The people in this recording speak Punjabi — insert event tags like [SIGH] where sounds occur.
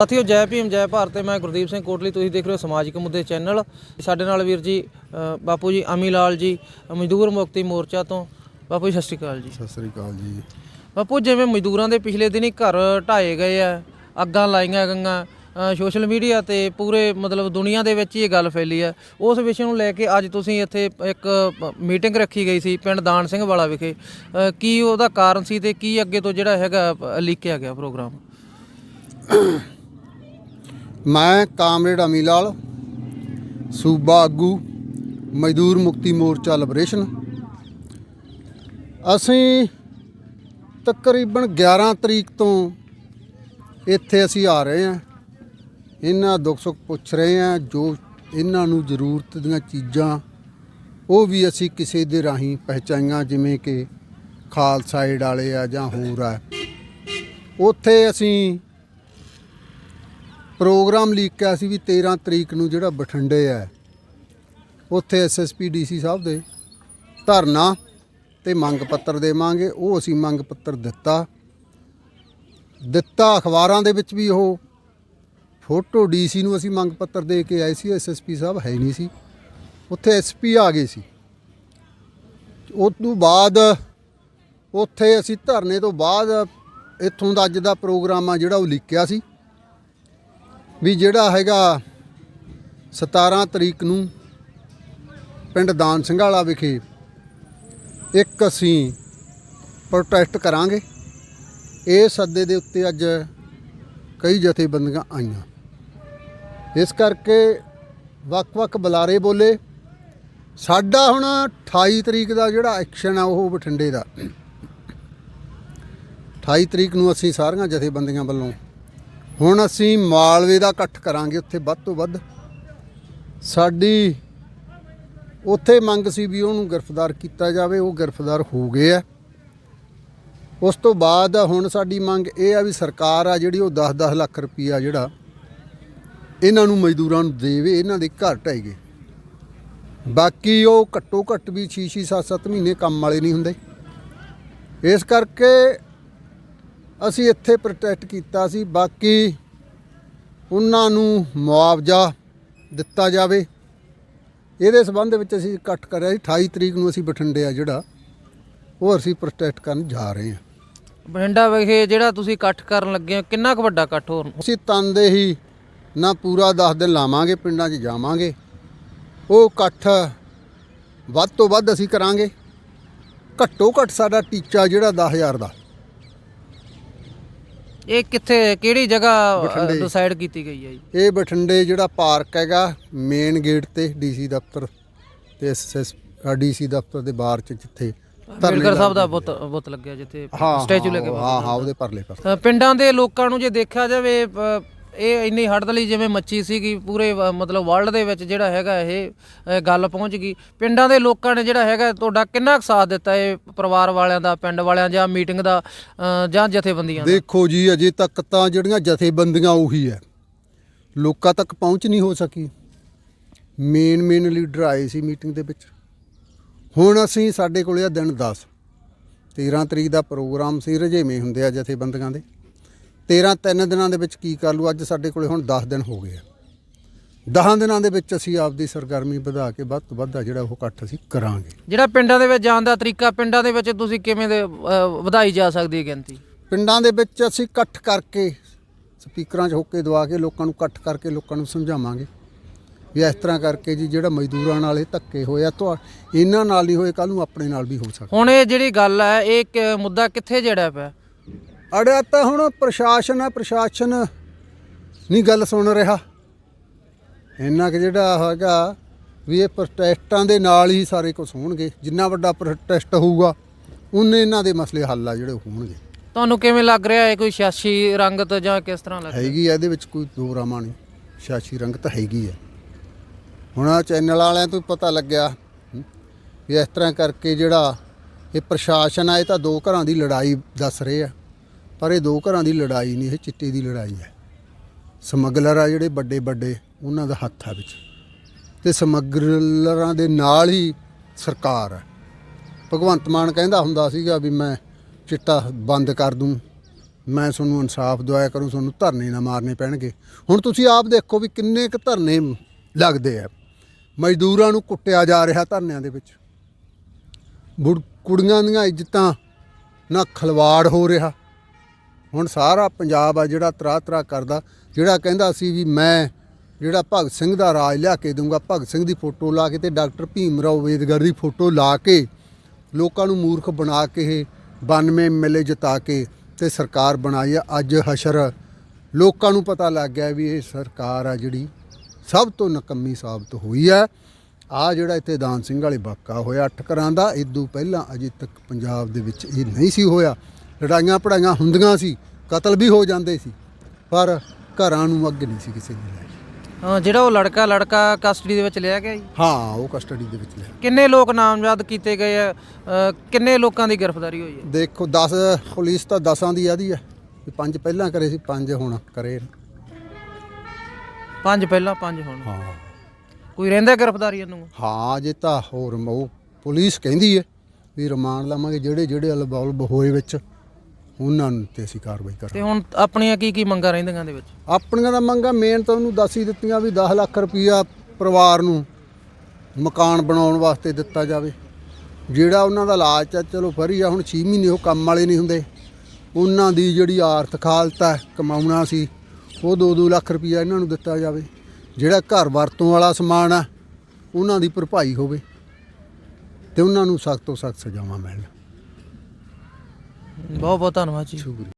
ਸਾਥੀਓ ਜੈ ਭੀਮ ਜੈ ਭਾਰਤ ਤੇ ਮੈਂ ਗੁਰਦੀਪ ਸਿੰਘ ਕੋਟਲੀ। ਤੁਸੀਂ ਦੇਖ ਰਹੇ ਹੋ ਸਮਾਜਿਕ ਮੁੱਦੇ ਚੈਨਲ। ਸਾਡੇ ਨਾਲ ਵੀਰ ਜੀ ਬਾਪੂ ਜੀ ਅਮੀ ਲਾਲ ਜੀ ਮਜ਼ਦੂਰ ਮੁਕਤੀ ਮੋਰਚਾ ਤੋਂ। ਬਾਪੂ ਜੀ ਸਤਿ ਸ਼੍ਰੀ ਅਕਾਲ ਜੀ। ਸਤਿ ਸ੍ਰੀ ਅਕਾਲ ਜੀ। ਬਾਪੂ ਜਿਵੇਂ ਮਜ਼ਦੂਰਾਂ ਦੇ ਪਿਛਲੇ ਦਿਨੀ ਘਰ ਢਾਏ ਗਏ ਆ ਅੱਗਾਂ ਲਾਈਆਂ ਗਈਆਂ ਸੋਸ਼ਲ ਮੀਡੀਆ ਤੇ ਪੂਰੇ ਮਤਲਬ ਦੁਨੀਆ ਦੇ ਵਿੱਚ ਹੀ ਇਹ ਗੱਲ ਫੈਲੀ ਆ। ਉਸ ਵਿਸ਼ੇ ਨੂੰ ਲੈ ਕੇ ਅੱਜ ਤੁਸੀਂ ਇੱਥੇ ਇੱਕ ਮੀਟਿੰਗ ਰੱਖੀ ਗਈ ਸੀ ਪਿੰਡ ਦਾਨ ਸਿੰਘ ਵਾਲਾ ਵਿਖੇ। ਕੀ ਉਹਦਾ ਕਾਰਨ ਸੀ ਤੇ ਕੀ ਅੱਗੇ ਤੋਂ ਜਿਹੜਾ ਹੈਗਾ ਲੀਕਿਆ ਗਿਆ ਪ੍ਰੋਗਰਾਮ? [COUGHS] ਮੈਂ ਕਾਮਰੇਡ ਅਮੀ ਲਾਲ, ਸੂਬਾ ਆਗੂ, ਮਜ਼ਦੂਰ ਮੁਕਤੀ ਮੋਰਚਾ ਲਿਬਰੇਸ਼ਨ ਅਸੀਂ ਤਕਰੀਬਨ 11 ਤਰੀਕ ਤੋਂ ਇੱਥੇ ਅਸੀਂ ਆ ਰਹੇ ਹਾਂ। ਇਹਨਾਂ ਦੁੱਖ ਸੁੱਖ ਪੁੱਛ ਰਹੇ ਹਾਂ, ਜੋ ਇਹਨਾਂ ਨੂੰ ਜ਼ਰੂਰਤ ਦੀਆਂ ਚੀਜ਼ਾਂ, ਉਹ ਵੀ ਅਸੀਂ ਕਿਸੇ ਦੇ ਰਾਹੀਂ ਪਹਿਚਾਈਆਂ, ਜਿਵੇਂ ਕਿ ਖਾਲਸਾ ਏਡ ਵਾਲੇ ਆ ਜਾਂ ਹੋਰ ਆ। ਉੱਥੇ ਅਸੀਂ ਪ੍ਰੋਗਰਾਮ ਲੀਕਿਆ ਸੀ ਵੀ 13 ਤਰੀਕ ਨੂੰ ਜਿਹੜਾ ਬਠਿੰਡੇ ਹੈ, ਉੱਥੇ ਐਸਐਸਪੀ ਡੀਸੀ ਸਾਹਿਬ ਦੇ ਧਰਨਾ ਤੇ ਮੰਗ ਪੱਤਰ ਦੇਵਾਂਗੇ। ਉਹ ਅਸੀਂ ਮੰਗ ਪੱਤਰ ਦਿੱਤਾ। ਦਿੱਤਾ ਅਖਬਾਰਾਂ ਦੇ ਵਿੱਚ ਵੀ ਉਹ। ਫੋਟੋ ਡੀਸੀ ਨੂੰ ਅਸੀਂ ਮੰਗ ਪੱਤਰ ਦੇ ਕੇ ਆਏ ਸੀ ਐਸਐਸਪੀ ਸਾਹਿਬ ਹੈ ਹੀ ਨਹੀਂ ਸੀ। ਉੱਥੇ ਐਸਪੀ ਆ ਗਏ ਸੀ। ਉਸ ਤੋਂ ਬਾਅਦ ਉੱਥੇ ਅਸੀਂ ਧਰਨੇ ਤੋਂ ਬਾਅਦ ਇੱਥੋਂ ਦਾ ਅੱਜ ਦਾ ਪ੍ਰੋਗਰਾਮ ਆ ਜਿਹੜਾ ਉਹ ਲਿਖਿਆ ਸੀ। ਵੀ ਜਿਹੜਾ ਹੈਗਾ 17 ਤਰੀਕ ਨੂੰ ਪਿੰਡ ਦਾਨ ਸਿੰਘ ਵਿਖੇ ਇੱਕ ਅਸੀਂ ਪ੍ਰੋਟੈਸਟ ਕਰਾਂਗੇ। ਇਹ ਸੱਦੇ ਦੇ ਉੱਤੇ ਅੱਜ ਕਈ ਜਥੇਬੰਦੀਆਂ ਆਈਆਂ। ਇਸ ਕਰਕੇ ਵੱਖ-ਵੱਖ ਬੁਲਾਰੇ ਬੋਲੇ। ਸਾਡਾ ਹੁਣ 28 ਤਰੀਕ ਦਾ ਜਿਹੜਾ ਐਕਸ਼ਨ ਆ ਉਹ ਬਠਿੰਡੇ ਦਾ। 28 ਤਰੀਕ ਨੂੰ ਅਸੀਂ ਸਾਰੀਆਂ ਜਥੇਬੰਦੀਆਂ ਵੱਲੋਂ ਹੁਣ ਅਸੀਂ ਮਾਲਵੇ ਦਾ ਇਕੱਠ ਕਰਾਂਗੇ ਉੱਥੇ ਵੱਧ ਤੋਂ ਵੱਧ। ਸਾਡੀ ਉੱਥੇ ਮੰਗ ਸੀ ਵੀ ਉਹਨੂੰ ਗ੍ਰਿਫਤਾਰ ਕੀਤਾ ਜਾਵੇ, ਉਹ ਗ੍ਰਿਫਤਾਰ ਹੋ ਗਏ ਆ। ਉਸ ਤੋਂ ਬਾਅਦ ਹੁਣ ਸਾਡੀ ਮੰਗ ਇਹ ਆ ਵੀ ਸਰਕਾਰ ਆ ਜਿਹੜੀ ਉਹ 10-10 ਲੱਖ ਰੁਪਈਆ ਜਿਹੜਾ ਇਹਨਾਂ ਨੂੰ ਮਜ਼ਦੂਰਾਂ ਨੂੰ ਦੇਵੇ, ਇਹਨਾਂ ਦੇ ਘਰ ਢਾਈ ਗਏ। ਬਾਕੀ ਉਹ ਘੱਟੋ ਘੱਟ ਵੀ 6-6 7-7 ਮਹੀਨੇ ਕੰਮ ਵਾਲੇ ਨਹੀਂ ਹੁੰਦੇ। ਇਸ ਕਰਕੇ ਅਸੀਂ ਇੱਥੇ ਪ੍ਰੋਟੈਸਟ ਕੀਤਾ ਸੀ ਬਾਕੀ ਉਹਨਾਂ ਨੂੰ ਮੁਆਵਜ਼ਾ ਦਿੱਤਾ ਜਾਵੇ। ਇਹਦੇ ਸਬੰਧ ਵਿੱਚ ਅਸੀਂ ਇਕੱਠ ਕਰਿਆ ਸੀ 28 ਤਰੀਕ ਨੂੰ ਅਸੀਂ ਬਠਿੰਡੇ ਆ ਜਿਹੜਾ ਉਹ ਅਸੀਂ ਪ੍ਰੋਟੈਸਟ ਕਰਨ ਜਾ ਰਹੇ ਹਾਂ। ਬਠਿੰਡਾ ਵਿਖੇ ਜਿਹੜਾ ਤੁਸੀਂ ਇਕੱਠ ਕਰਨ ਲੱਗੇ ਹੋ ਕਿੰਨਾ ਕੁ ਵੱਡਾ ਇਕੱਠ ਹੋਰ? ਅਸੀਂ ਤਨਦੇ ਹੀ ਨਾ ਪੂਰਾ 10 ਦਿਨ ਲਾਵਾਂਗੇ ਪਿੰਡਾਂ 'ਚ ਜਾਵਾਂਗੇ। ਉਹ ਇਕੱਠ ਵੱਧ ਤੋਂ ਵੱਧ ਅਸੀਂ ਕਰਾਂਗੇ। ਘੱਟੋ ਘੱਟ ਸਾਡਾ ਟੀਚਾ ਜਿਹੜਾ 10000 ਦਾ। ਇਹ ਕਿੱਥੇ ਕਿਹੜੀ ਜਗ੍ਹਾ ਬਠਿੰਡੇ। ਡਿਸਾਈਡ ਕੀਤੀ ਗਈ ਹੈ ਜੀ? ਇਹ ਬਠਿੰਡੇ ਜਿਹੜਾ ਪਾਰਕ ਹੈਗਾ ਮੇਨ ਗੇਟ ਤੇ ਡੀਸੀ ਦਫ਼ਤਰ ਤੇ ਐਸਐਸ ਡੀਸੀ ਦਫ਼ਤਰ ਦੇ ਬਾਹਰ ਚ ਜਿੱਥੇ ਧਰਨੇ ਅੰਬੇਡਕਰ ਸਾਹਿਬ ਦਾ ਬੁੱਤ ਬੁੱਤ ਲੱਗਿਆ ਜਿੱਥੇ ਹਾਂ ਸਟੈਚੂ ਕੇ ਹਾਂ ਹਾਂ ਉਹਦੇ ਪਰਲੇ ਪਾਸੇ। ਅ, ਪਿੰਡਾਂ ਦੇ ਲੋਕਾਂ ਨੂੰ ਜੇ ਦੇਖਿਆ ਜਾਵੇ ਅ, ਇਹ ਇੰਨੀ ਹੜਦਲੀ ਜਿਵੇਂ ਮੱਚੀ ਸੀਗੀ ਪੂਰੇ ਵ ਮਤਲਬ ਵਰਲਡ ਦੇ ਵਿੱਚ ਜਿਹੜਾ ਹੈਗਾ ਇਹ ਅ, ਗੱਲ ਪਹੁੰਚ ਗਈ। ਪਿੰਡਾਂ ਦੇ ਲੋਕਾਂ ਨੇ ਜਿਹੜਾ ਹੈਗਾ ਤੁਹਾਡਾ ਕਿੰਨਾ ਕੁ ਸਾਥ ਦਿੱਤਾ ਇਹ ਪਰਿਵਾਰ ਵਾਲਿਆਂ ਦਾ ਪਿੰਡ ਵਾਲਿਆਂ ਜਾਂ ਮੀਟਿੰਗ ਦਾ ਅ, ਜਾਂ ਜਥੇਬੰਦੀਆਂ ਦਾ? ਦੇਖੋ ਜੀ ਅਜੇ ਤੱਕ ਤਾਂ ਜਿਹੜੀਆਂ ਜਥੇਬੰਦੀਆਂ ਉਹੀ ਹੈ। ਲੋਕਾਂ ਤੱਕ ਪਹੁੰਚ ਨਹੀਂ ਹੋ ਸਕੀ। ਮੇਨ ਮੇਨ ਲੀਡਰ ਆਏ ਸੀ ਮੀਟਿੰਗ ਦੇ ਵਿੱਚ। ਹੁਣ ਅਸੀਂ ਸਾਡੇ ਕੋਲੇ ਆ ਦਿਨ 10 13 ਤਰੀਕ ਦਾ ਪ੍ਰੋਗਰਾਮ ਸੀ ਰਜੇਵੇਂ ਹੁੰਦੇ ਆ ਜਥੇਬੰਦੀਆਂ ਦੇ। 13 ਤਿੰਨ ਦਿਨਾਂ ਦੇ ਵਿੱਚ ਕੀ ਕਰ ਲੂ ਅੱਜ ਸਾਡੇ ਕੋਲੇ ਹੁਣ 10 ਦਿਨ ਹੋ ਗਏ ਆ। 10 ਦਿਨਾਂ ਦੇ ਵਿੱਚ ਅਸੀਂ ਆਪਦੀ ਸਰਗਰਮੀ ਵਧਾ ਕੇ ਵੱਧ ਤੋਂ ਵੱਧ ਆ ਜਿਹੜਾ ਉਹ ਇਕੱਠ ਅਸੀਂ ਕਰਾਂਗੇ। ਜਿਹੜਾ ਪਿੰਡਾਂ ਦੇ ਵਿੱਚ ਜਾਣ ਦਾ ਤਰੀਕਾ ਪਿੰਡਾਂ ਦੇ ਵਿੱਚ ਤੁਸੀਂ ਕਿਵੇਂ ਦੇ ਅ, ਵਧਾਈ ਜਾ ਸਕਦੀ ਹੈ ਗਿਣਤੀ? ਪਿੰਡਾਂ ਦੇ ਵਿੱਚ ਅਸੀਂ ਇਕੱਠ ਕਰਕੇ ਸਪੀਕਰਾਂ 'ਚ ਹੋਕੇ ਦਵਾ ਕੇ ਲੋਕਾਂ ਨੂੰ ਇਕੱਠ ਕਰਕੇ ਲੋਕਾਂ ਨੂੰ ਸਮਝਾਵਾਂਗੇ। ਵੀ ਇਸ ਤਰ੍ਹਾਂ ਕਰਕੇ ਜੀ ਜਿਹੜਾ ਮਜ਼ਦੂਰਾਂ ਨਾਲ ਇਹ ਧੱਕੇ ਹੋਏ ਆ ਤੁਹਾ ਇਹਨਾਂ ਨਾਲ ਨਹੀਂ ਹੋਏ ਕੱਲ ਨੂੰ ਆਪਣੇ ਨਾਲ ਵੀ ਹੋ ਸਕਦਾ। ਹੁਣ ਇਹ ਜਿਹੜੀ ਗੱਲ ਹੈ ਇਹ ਕ- ਮੁੱਦਾ ਕਿੱਥੇ ਜੜਿਆ ਪਿਆ? ਅੜਿਆ ਤਾਂ ਹੁਣ ਪ੍ਰਸ਼ਾਸਨ ਆ ਪ੍ਰਸ਼ਾਸਨ ਨਹੀਂ ਗੱਲ ਸੁਣ ਰਿਹਾ। ਇੰਨਾ ਕਿ ਜਿਹੜਾ ਹੈਗਾ ਵੀ ਇਹ ਪ੍ਰੋਟੈਸਟਾਂ ਦੇ ਨਾਲ ਹੀ ਸਾਰੇ ਕੁਝ ਹੋਣਗੇ ਜਿੰਨਾ ਵੱਡਾ ਪ੍ਰੋਟੈਸਟ ਹੋਊਗਾ ਉਨੇ ਇਹਨਾਂ ਦੇ ਮਸਲੇ ਹੱਲ ਆ ਜਿਹੜੇ ਹੋਣਗੇ। ਤੁਹਾਨੂੰ ਕਿਵੇਂ ਲੱਗ ਰਿਹਾ ਹੈ ਕੋਈ ਸਿਆਸੀ ਰੰਗਤ ਜਾਂ ਕਿਸ ਤਰ੍ਹਾਂ ਲੱਗ ਹੈਗੀ ਆ ਇਹਦੇ ਵਿੱਚ ਕੋਈ ਦੋ ਰਾਮਾ ਨਹੀਂ। ਸਿਆਸੀ ਰੰਗ ਤਾਂ ਹੈਗੀ ਆ। ਹੁਣ ਆ ਚੈਨਲ ਵਾਲਿਆਂ ਤੋਂ ਪਤਾ ਲੱਗਿਆ ਵੀ ਇਸ ਤਰ੍ਹਾਂ ਕਰਕੇ ਜਿਹੜਾ ਇਹ ਪ੍ਰਸ਼ਾਸਨ ਆ ਇਹ ਤਾਂ ਦੋ ਘਰਾਂ ਦੀ ਲੜਾਈ ਦੱਸ ਰਹੇ ਆ। ਪਰ ਇਹ ਦੋ ਘਰਾਂ ਦੀ ਲੜਾਈ ਨਹੀਂ, ਇਹ ਚਿੱਟੇ ਦੀ ਲੜਾਈ ਹੈ। ਸਮਗਲਰ ਆ ਜਿਹੜੇ ਵੱਡੇ ਵੱਡੇ ਉਹਨਾਂ ਦਾ ਹੱਥ ਆ ਵਿੱਚ। ਤੇ ਸਮਗਲਰਾਂ ਦੇ ਨਾਲ ਹੀ ਸਰਕਾਰ ਹੈ ਭਗਵੰਤ ਮਾਨ ਕਹਿੰਦਾ ਹੁੰਦਾ ਸੀਗਾ ਵੀ ਮੈਂ ਚਿੱਟਾ ਬੰਦ ਕਰ ਦੂੰ, ਮੈਂ ਤੁਹਾਨੂੰ ਇਨਸਾਫ ਦਵਾਇਆ ਕਰੂੰ, ਤੁਹਾਨੂੰ ਧਰਨੇ ਨਾ ਮਾਰਨੇ ਪੈਣਗੇ। ਹੁਣ ਤੁਸੀਂ ਆਪ ਦੇਖੋ ਵੀ ਕਿੰਨੇ ਕੁ ਧਰਨੇ ਲੱਗਦੇ ਆ। ਮਜ਼ਦੂਰਾਂ ਨੂੰ ਕੁੱਟਿਆ ਜਾ ਰਿਹਾ ਧਰਨਿਆਂ ਦੇ ਵਿੱਚ। ਬੁੜ- ਕੁੜੀਆਂ ਦੀਆਂ ਇੱਜ਼ਤਾਂ ਨਾਲ ਖਲਵਾੜ ਹੋ ਰਿਹਾ। ਹੁਣ ਸਾਰਾ ਪੰਜਾਬ ਆ ਜਿਹੜਾ ਤਰਾ ਤਰਾ ਕਰਦਾ, ਜਿਹੜਾ ਕਹਿੰਦਾ ਸੀ ਵੀ ਮੈਂ ਜਿਹੜਾ ਭਗਤ ਸਿੰਘ ਦਾ ਰਾਜ ਲਿਆ ਕੇ ਦੂੰਗਾ ਭਗਤ ਸਿੰਘ ਦੀ ਫੋਟੋ ਲਾ ਕੇ ਤੇ ਡਾਕਟਰ ਭੀਮ ਰਾਓ ਅੰਬੇਦਕਰ ਦੀ ਫੋਟੋ ਲਾ ਕੇ ਲੋਕਾਂ ਨੂੰ ਮੂਰਖ ਬਣਾ ਕੇ ਇਹ 92 ਐਮਐਲਏ ਜਿਤਾ ਕੇ ਤੇ ਸਰਕਾਰ ਬਣਾਈ ਆ। ਅੱਜ ਹਸ਼ਰ ਲੋਕਾਂ ਨੂੰ ਪਤਾ ਲੱਗ ਗਿਆ ਵੀ ਇਹ ਸਰਕਾਰ ਆ ਜਿਹੜੀ ਸਭ ਤੋਂ ਨਕੰਮੀ ਸਾਬਤ ਹੋਈ ਆ। ਆ ਜਿਹੜਾ ਇੱਥੇ ਦਾਨ ਸਿੰਘ ਵਾਲੇ ਵਾਕਾ ਹੋਇਆ, ਅੱਠ ਘਰਾਂ ਦਾ ਇਦੋਂ ਪਹਿਲਾਂ ਅਜੇ ਤੱਕ ਪੰਜਾਬ ਦੇ ਵਿੱਚ ਇਹ ਨਹੀਂ ਸੀ ਹੋਇਆ। ਲੜਾਈਆਂ ਪੜਾਈਆਂ ਹੁੰਦੀਆਂ ਸੀ ਕਤਲ ਵੀ ਹੋ ਜਾਂਦੇ ਸੀ ਪਰ ਘਰਾਂ ਨੂੰ ਅੱਗ ਨਹੀਂ ਸੀ ਕਿਸੇ ਨੇ ਲਾਈ। ਹਾਂ ਜਿਹੜਾ ਉਹ ਲੜਕਾ ਲੜਕਾ ਕਸਟਡੀ ਦੇ ਵਿੱਚ ਲਿਆ ਗਿਆ ਜੀ? ਹਾਂ ਉਹ ਕਸਟਡੀ ਦੇ ਵਿੱਚ ਲਿਆ। ਕਿੰਨੇ ਲੋਕ ਨਾਮਜ਼ਦ ਕੀਤੇ ਗਏ ਆ? ਕਿੰਨੇ ਲੋਕਾਂ ਦੀ ਗ੍ਰਿਫਤਾਰੀ ਹੋਈ ਹੈ? ਦੇਖੋ 10 ਪੁਲਿਸ ਤਾਂ 10ਾਂ ਦੀ ਆਦੀ ਹੈ ਵੀ ਪੰਜ ਪਹਿਲਾਂ ਕਰੇ ਸੀ ਪੰਜ ਹੁਣ ਕਰੇ। ਪੰਜ ਪਹਿਲਾਂ ਪੰਜ ਹੁਣ। ਹਾਂ। ਕੋਈ ਰਹਿੰਦਾ ਗ੍ਰਿਫਤਾਰੀ ਨੂੰ ਹਾਂ ਜੇ ਤਾਂ ਹੋਰ ਮ- ਉਹ ਪੁਲਿਸ ਕਹਿੰਦੀ ਹੈ ਵੀ ਰਿਮਾਂਡ ਲਵਾਂਗੇ ਜਿਹੜੇ ਜਿਹੜੇ ਅਲਬੌਲਬ ਹੋਏ ਵਿੱਚ। ਉਹਨਾਂ ਨੂੰ ਤੇ ਅਸੀਂ ਕਾਰਵਾਈ ਤੇ ਕਰਾਂਗੇ ਹੁਣ ਆਪਣੀਆਂ ਕੀ ਕੀ ਮੰਗਾਂ ਰਹਿੰਦੀਆਂ ਦੇ ਵਿੱਚ? ਆਪਣੀਆਂ ਦਾ ਮੰਗਾ ਮੇਨ ਤਾਂ ਉਹਨੂੰ ਦੱਸ ਹੀ ਦਿੱਤੀਆਂ ਵੀ 10 ਲੱਖ ਰੁਪਈਆ ਪਰਿਵਾਰ ਨੂੰ ਮਕਾਨ ਬਣਾਉਣ ਵਾਸਤੇ ਦਿੱਤਾ ਜਾਵੇ। ਜਿਹੜਾ ਉਹਨਾਂ ਦਾ ਇਲਾਜ ਆ ਚਲੋ ਫਰੀ ਆ ਹੁਣ 6 ਮਹੀਨੇ ਉਹ ਕੰਮ ਵਾਲੇ ਨਹੀਂ ਹੁੰਦੇ। ਉਹਨਾਂ ਦੀ ਜਿਹੜੀ ਆਰਥਿਕ ਹਾਲਤ ਹੈ ਕਮਾਉਣਾ ਸੀ ਉਹ 2-2 ਲੱਖ ਰੁਪਈਆ ਇਹਨਾਂ ਨੂੰ ਦਿੱਤਾ ਜਾਵੇ। ਜਿਹੜਾ ਘਰ ਵਰਤੋਂ ਵਾਲਾ ਸਮਾਨ ਆ ਉਹਨਾਂ ਦੀ ਭਰਪਾਈ ਹੋਵੇ। ਤੇ ਉਹਨਾਂ ਨੂੰ ਸਖਤ ਤੋਂ ਸਖਤ ਸਜ਼ਾਵਾਂ ਮਿਲਣ। ਬਹੁਤ ਬਹੁਤ ਧੰਨਵਾਦ ਜੀ। ਸ਼ੁਕਰੀਆ।